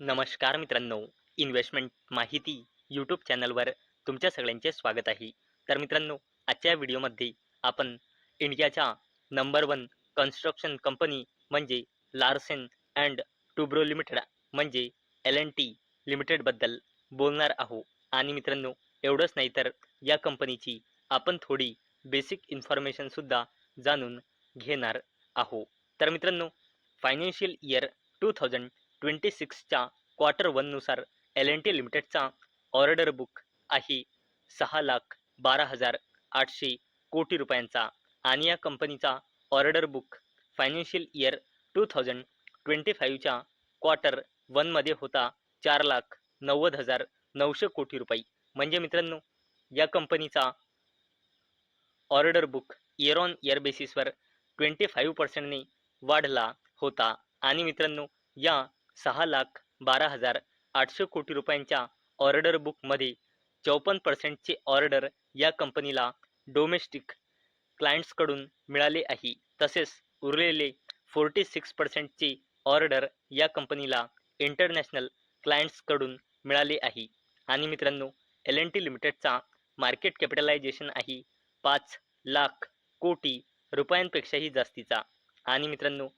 नमस्कार मित्रांनो इन्व्हेस्टमेंट माहिती यूट्यूब चॅनलवर तुमच्या सगळ्यांचे स्वागत आहे. तर मित्रांनो आजच्या व्हिडिओमध्ये आपण इंडियाच्या नंबर वन कन्स्ट्रक्शन कंपनी म्हणजे लार्सेन अँड टुब्रो लिमिटेड म्हणजे एल एन टी लिमिटेडबद्दल बोलणार आहो. आणि मित्रांनो एवढंच नाही तर या कंपनीची आपण थोडी बेसिक इन्फॉर्मेशनसुद्धा जाणून घेणार आहो. तर मित्रांनो financial year two thousand twenty सिक्सच्या quarter वननुसार एल एन टी लिमिटेडचा ऑर्डर बुक आहे. सहा लाख बारा हजार आठशे कोटी रुपयांचा आणि या कंपनीचा order book financial year two thousand twenty फाईव्हच्या quarter वनमध्ये होता चार लाख नव्वद हजार नऊशे कोटी रुपये. म्हणजे मित्रांनो या कंपनीचा order book year on year बेसिसवर ट्वेंटी फाईव्ह पर्सेंटने वाढला होता. आणि मित्रांनो या सहा लाख बारा हजार आठशे कोटी रुपयांच्या ऑर्डर बुकमध्ये चौपन्न पर्सेंटचे ऑर्डर या कंपनीला डोमेस्टिक क्लायंट्सकडून मिळाले आहे. तसेच उरलेले फोर्टी सिक्स पर्सेंटचे ऑर्डर या कंपनीला इंटरनॅशनल क्लायंट्सकडून मिळाले आहे. आणि मित्रांनो एल एन टी लिमिटेडचा मार्केट कॅपिटलायझेशन आहे पाच लाख कोटी रुपयांपेक्षाही जास्तीचा. आणि मित्रांनो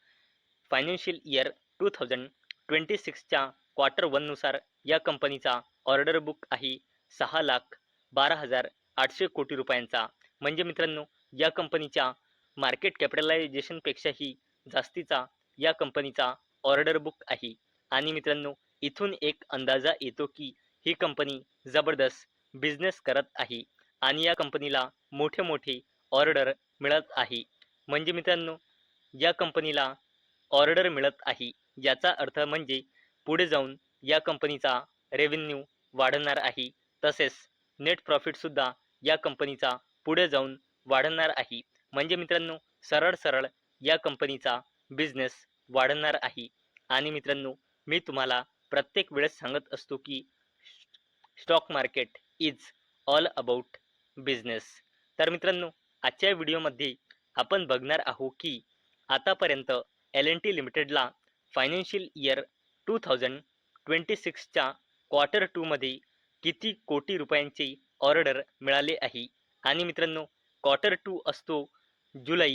financial year two thousand twenty सिक्सच्या quarter वननुसार या कंपनीचा ऑर्डर बुक आहे सहा लाख बारा हजार आठशे कोटी रुपयांचा. म्हणजे मित्रांनो या कंपनीच्या मार्केट कॅपिटलायझेशनपेक्षाही जास्तीचा या कंपनीचा ऑर्डर बुक आहे. आणि मित्रांनो इथून एक अंदाजा येतो की ही कंपनी जबरदस्त बिझनेस करत आहे आणि या कंपनीला मोठे मोठे ऑर्डर मिळत आहे. म्हणजे मित्रांनो या कंपनीला ऑर्डर मिळत आहे. याचा अर्थ म्हणजे पुढे जाऊन या कंपनीचा रेव्हेन्यू वाढणार आहे. तसेच नेट प्रॉफिटसुद्धा या कंपनीचा पुढे जाऊन वाढणार आहे. म्हणजे मित्रांनो सरळ सरळ या कंपनीचा बिझनेस वाढणार आहे. आणि मित्रांनो मी तुम्हाला प्रत्येक वेळेस सांगत असतो की stock market is all about business तर मित्रांनो आजच्या व्हिडिओमध्ये आपण बघणार आहोत की आतापर्यंत एल एन टी लिमिटेडला financial year two thousand twenty सिक्सच्या quarter टूमध्ये किती कोटी रुपयांचे ऑर्डर मिळाले आहे? आणि मित्रांनो क्वार्टर टू असतो जुलै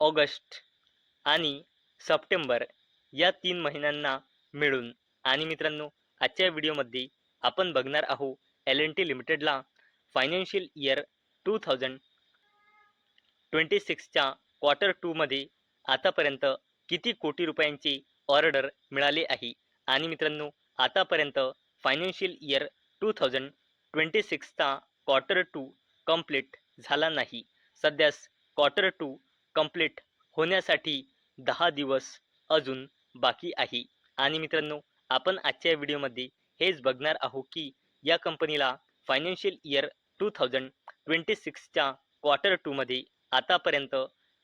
ऑगस्ट आणि सप्टेंबर या तीन महिन्यांना मिळून. आणि मित्रांनो आजच्या व्हिडिओमध्ये आपण बघणार आहोत एल एन टी लिमिटेडला financial year two thousand twenty सिक्सच्या quarter टूमध्ये आतापर्यंत किती कोटी रुपयांचे ऑर्डर मिळाले आहे? आणि मित्रांनो आतापर्यंत financial year two thousand twenty सिक्सचा quarter two complete झाला नाही. सध्यास क्वार्टर टू कंप्लीट होण्यासाठी दहा दिवस अजून बाकी आहे. आणि मित्रांनो आपण आजच्या व्हिडिओमध्ये हेच बघणार आहोत की या कंपनीला financial year two thousand twenty सिक्सच्या quarter टूमध्ये आतापर्यंत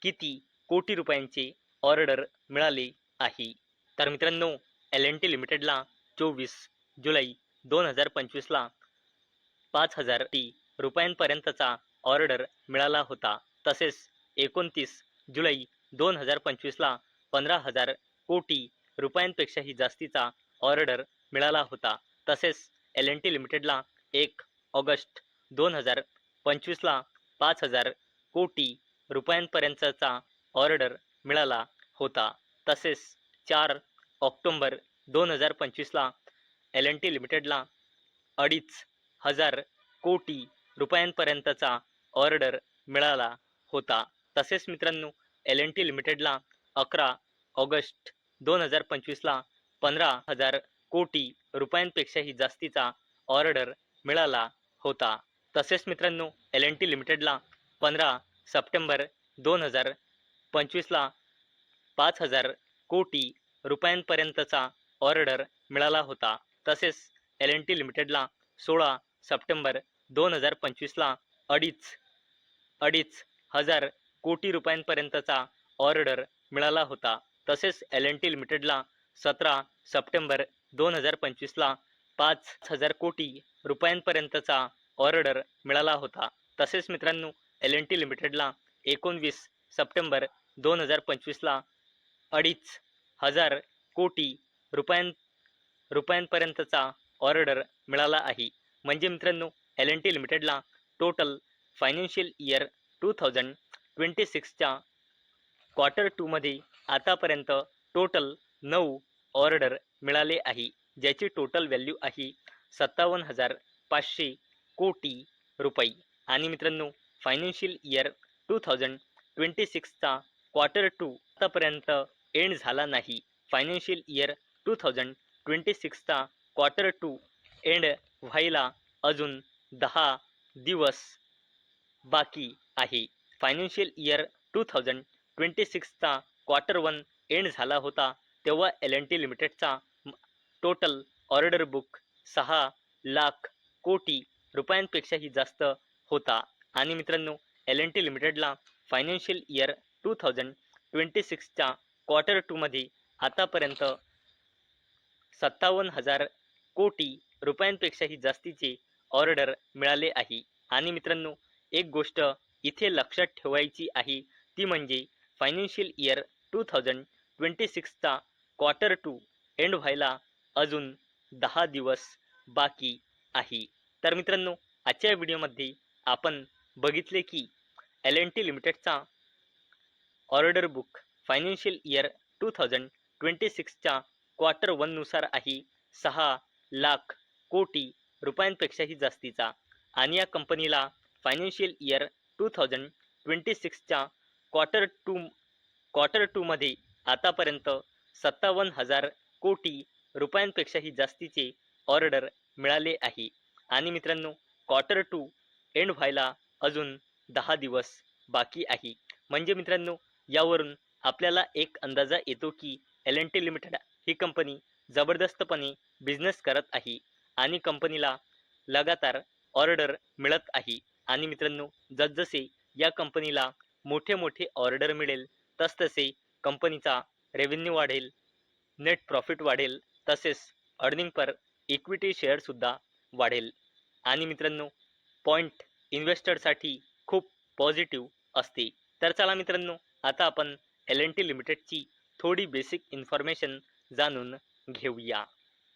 किती कोटी रुपयांचे ऑर्डर मिळाली आहे. तर मित्रांनो एल एन टी लिमिटेडला चोवीस जुलै दोन हजार पंचवीसला पाच हजार टी रुपयांपर्यंतचा ऑर्डर मिळाला होता. तसेच एकोणतीस जुलै दोन हजार पंचवीसला पंधरा हजार कोटी रुपयांपेक्षाही जास्तीचा ऑर्डर मिळाला होता. तसेच एल एन टी लिमिटेडला एक ऑगस्ट दोन हजार पंचवीसला पाच हजार कोटी रुपयांपर्यंतचा ऑर्डर मिळाला होता. तसेच चार ऑक्टोंबर दोन हजार पंचवीसला एल एन टी लिमिटेडला अडीच हजार कोटी रुपयांपर्यंतचा ऑर्डर मिळाला होता. तसेच मित्रांनो एल एन टी लिमिटेडला अकरा ऑगस्ट दोन हजार पंचवीसला पंधरा हजार कोटी रुपयांपेक्षाही जास्तीचा ऑर्डर मिळाला होता. तसेच मित्रांनो एल एन टी लिमिटेडला पंधरा सप्टेंबर दोन हजार पंचवीसला पाच हजार कोटी रुपयांपर्यंतचा ऑर्डर मिळाला होता. तसेच एल एन टी लिमिटेडला सोळा सप्टेंबर दोन हजार पंचवीसला अडीच अडीच हजार कोटी रुपयांपर्यंतचा ऑर्डर मिळाला होता. तसेच एल एन टी लिमिटेडला सतरा सप्टेंबर दोन हजार पंचवीसला पाच हजार कोटी रुपयांपर्यंतचा ऑर्डर मिळाला होता. तसेच मित्रांनो एल एन टी लिमिटेडला एकोणवीस सप्टेंबर दोन हजार पंचवीसला अडीच हजार कोटी रुपयां रुपयांपर्यंतचा ऑर्डर मिळाला आहे. म्हणजे मित्रांनो एल एन टी लिमिटेडला total financial year two thousand twenty सिक्सच्या quarter टूमध्ये आतापर्यंत टोटल नऊ ऑर्डर मिळाले आहे. ज्याची टोटल व्हॅल्यू आहे सत्तावन्न हजार पाचशे कोटी रुपये. आणि मित्रांनो financial year two thousand twenty सिक्सचा quarter two आतापर्यंत एंड झाला नाही. Financial year two thousand twenty सिक्सचा quarter two end व्हायला अजून दहा दिवस बाकी आहे. Financial year two thousand twenty सिक्सचा quarter one end झाला होता तेव्हा एल एन टी लिमिटेडचा टोटल ऑर्डर बुक सहा लाख कोटी रुपयांपेक्षाही जास्त होता. आणि मित्रांनो एल एन टी लिमिटेडला financial year two thousand twenty सिक्सच्या quarter टूमध्ये आतापर्यंत सत्तावन्न हजार कोटी रुपयांपेक्षाही जास्तीचे ऑर्डर मिळाले आहे. आणि मित्रांनो एक गोष्ट इथे लक्षात ठेवायची आहे ती म्हणजे financial year two thousand twenty सिक्सचा quarter two end व्हायला अजून दहा दिवस बाकी आहे. तर मित्रांनो आजच्या व्हिडिओमध्ये आपण बघितले की L N T लिमिटेडचा order book financial year two thousand twenty सिक्सच्या quarter वननुसार आहे सहा लाख कोटी रुपयांपेक्षाही जास्तीचा. आणि या कंपनीला financial year two thousand twenty सिक्सच्या quarter two quarter टूमध्ये आतापर्यंत सत्तावन्न हजार कोटी रुपयांपेक्षाही जास्तीचे ऑर्डर मिळाले आहे. आणि मित्रांनो क्वार्टर टू एंड व्हायला अजून दहा दिवस बाकी आहे. म्हणजे मित्रांनो यावरून आपल्याला एक अंदाजा येतो की एल एन टी लिमिटेड ही कंपनी जबरदस्तपणे बिझनेस करत आहे आणि कंपनीला लगातार ऑर्डर मिळत आहे. आणि मित्रांनो जसजसे या कंपनीला मोठे मोठे ऑर्डर मिळेल तसतसे कंपनीचा रेव्हेन्यू वाढेल नेट प्रॉफिट वाढेल तसेच अर्निंग पर इक्विटी शेअरसुद्धा वाढेल. आणि मित्रांनो पॉईंट इन्व्हेस्टरसाठी खूप पॉझिटिव्ह असते. तर चला मित्रांनो आता आपण एल एन टी लिमिटेडची थोडी बेसिक इन्फॉर्मेशन जाणून घेऊया.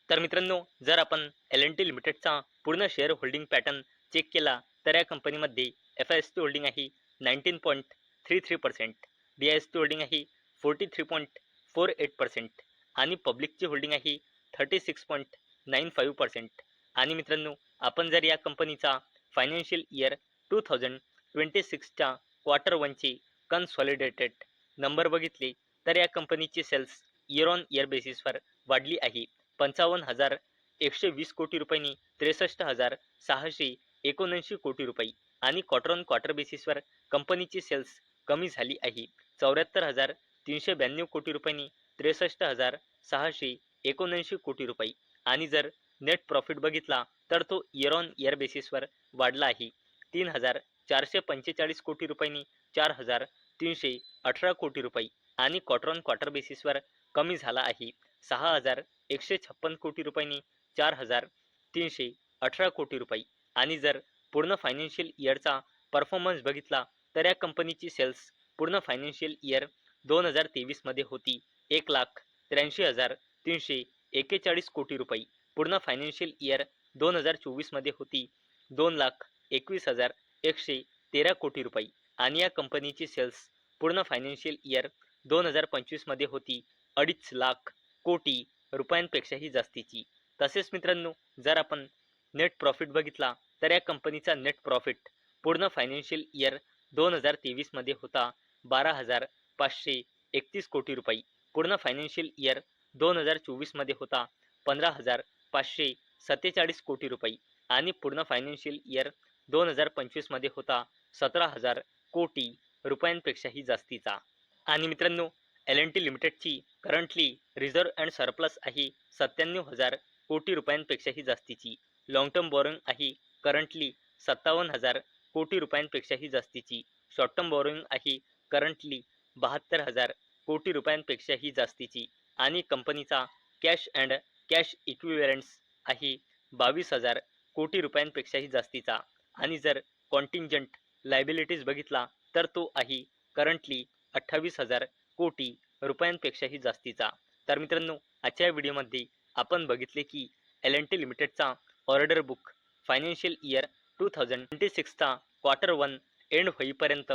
तर मित्रांनो जर आपण एल एन टी लिमिटेडचा पूर्ण शेअर होल्डिंग पॅटर्न चेक केला तर या कंपनीमध्ये F I S T holding आहे nineteen point three three percent D I S T holding आहे forty three point four eight percent आणि पब्लिकची होल्डिंग आहे thirty six point nine five percent आणि मित्रांनो आपण जर या कंपनीचा financial year two thousand twenty सिक्सच्या quarter वनचे कन्सॉलिडेटेड नंबर बघितले तर या कंपनीची सेल्स इयर ऑन इयर बेसिसवर वाढली आहे. पंचावन्न हजार एकशे वीस कोटी रुपयांनी त्रेसष्ट हजार सहाशे एकोणऐंशी कोटी रुपये आणि क्वार्टर ऑन क्वार्टर बेसिसवर कंपनीची सेल्स कमी झाली आहे. चौऱ्याहत्तर हजार तीनशे ब्याण्णव कोटी रुपयांनी त्रेसष्ट हजार सहाशे एकोणऐंशी कोटी रुपये आणि जर नेट प्रॉफिट बघितला तर तो इयर ऑन इयर बेसिसवर वाढला आहे. तीन हजार चारशे पंचेचाळीस कोटी रुपयांनी चार हजार तीनशे अठरा कोटी रुपये आणि क्वार्टर ऑन क्वार्टर बेसिसवर कमी झाला आहे. सहा हजार एकशे छप्पन कोटी रुपयांनी चार हजार तीनशे अठरा कोटी रुपये. आणि जर पूर्ण फायनान्शियल इयरचा परफॉर्मन्स बघितला तर या कंपनीची सेल्स पूर्ण फायनान्शियल इयर दोन हजार तेवीसमध्ये होती. एक लाख त्र्याऐंशी हजार तीनशे एकेचाळीस कोटी रुपये. पूर्ण फायनान्शियल इयर दोन हजार चोवीसमध्ये होती. दोन लाख एकवीस हजार एकशे तेरा कोटी रुपये. आणि या कंपनीची सेल्स पूर्ण फायनान्शियल इयर दोन हजार पंचवीसमध्ये होती. अडीच लाख कोटी रुपयांपेक्षाही जास्तीची. तसेच मित्रांनो जर आपण नेट प्रॉफिट बघितला तर या कंपनीचा नेट प्रॉफिट पूर्ण फायनान्शियल इयर दोन हजार तेवीसमध्ये होता. बारा हजार पाचशे एकतीस कोटी रुपये. पूर्ण फायनान्शियल इयर दोन हजार चोवीसमध्ये होता. पंधरा हजार पाचशे सत्तेचाळीस कोटी रुपये. आणि पूर्ण फायनान्शियल इयर दोन हजार पंचवीसमध्ये होता. सतरा हजार कोटी रुपयांपेक्षाही जास्तीचा. आणि मित्रांनो एल एन टी लिमिटेडची करंटली रिझर्व अँड सरप्लस आहे सत्त्याण्णव हजार कोटी रुपयांपेक्षाही जास्तीची. लाँग टर्म बॉरोइंग आहे करंटली सत्तावन्न हजार कोटी रुपयांपेक्षाही जास्तीची. शॉर्ट टर्म बॉरोइंग आहे करंटली बहात्तर हजार कोटी रुपयांपेक्षाही जास्तीची. आणि कंपनीचा कॅश अँड कॅश इक्विवेरंट्स आहे बावीस हजार कोटी रुपयांपेक्षाही जास्तीचा. आणि जर कॉन्टिंजंट लायबिलिटीज बघितला तर तो आहे करंटली अठ्ठावीस हजार कोटी रुपयांपेक्षाही जास्तीचा. तर मित्रांनो आजच्या व्हिडिओमध्ये आपण बघितले की L N T लिमिटेडचा order book financial year two thousand twenty सिक्सचा quarter one end होईपर्यंत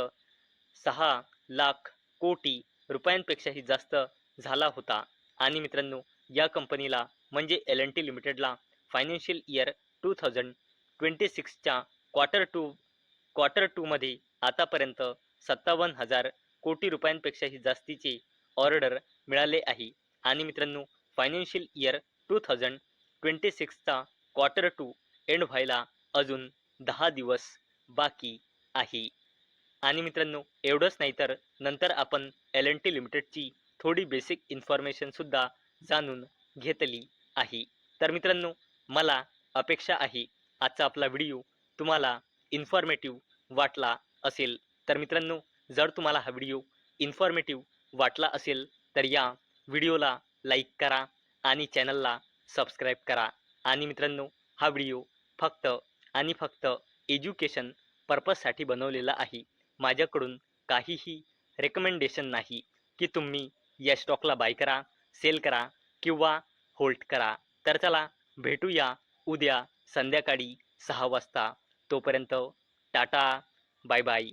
सहा लाख कोटी रुपयांपेक्षाही जास्त झाला होता. आणि मित्रांनो या कंपनीला म्हणजे एल एन टी लिमिटेडला financial year two thousand twenty सिक्सच्या quarter two quarter टूमध्ये आतापर्यंत सत्तावन्न हजार कोटी रुपयांपेक्षाही जास्तीचे ऑर्डर मिळाले आहे. आणि मित्रांनो financial year two thousand twenty सिक्सचा quarter two end व्हायला अजून दहा दिवस बाकी आहे. आणि मित्रांनो एवढंच नाही तर नंतर आपण एल एन टी लिमिटेडची थोडी बेसिक इन्फॉर्मेशनसुद्धा जाणून घेतली आहे. तर मित्रांनो मला अपेक्षा आहे आजचा आपला व्हिडिओ तुम्हाला इन्फॉर्मेटिव्ह वाटला असेल तर मित्रांनो जर तुम्हाला हा व्हिडिओ इन्फॉर्मेटिव्ह वाटला असेल तर या व्हिडिओला लाईक करा आणि चॅनलला सबस्क्राईब करा. आणि मित्रांनो हा व्हिडिओ फक्त आणि फक्त एज्युकेशन पर्पजसाठी बनवलेला आहे. माझ्याकडून काहीही रेकमेंडेशन नाही की तुम्ही या स्टॉकला बाय करा सेल करा किंवा होल्ड करा. तर चला भेटूया उद्या संध्याकाळी सहा वाजता. तोपर्यंत टाटा! Bye bye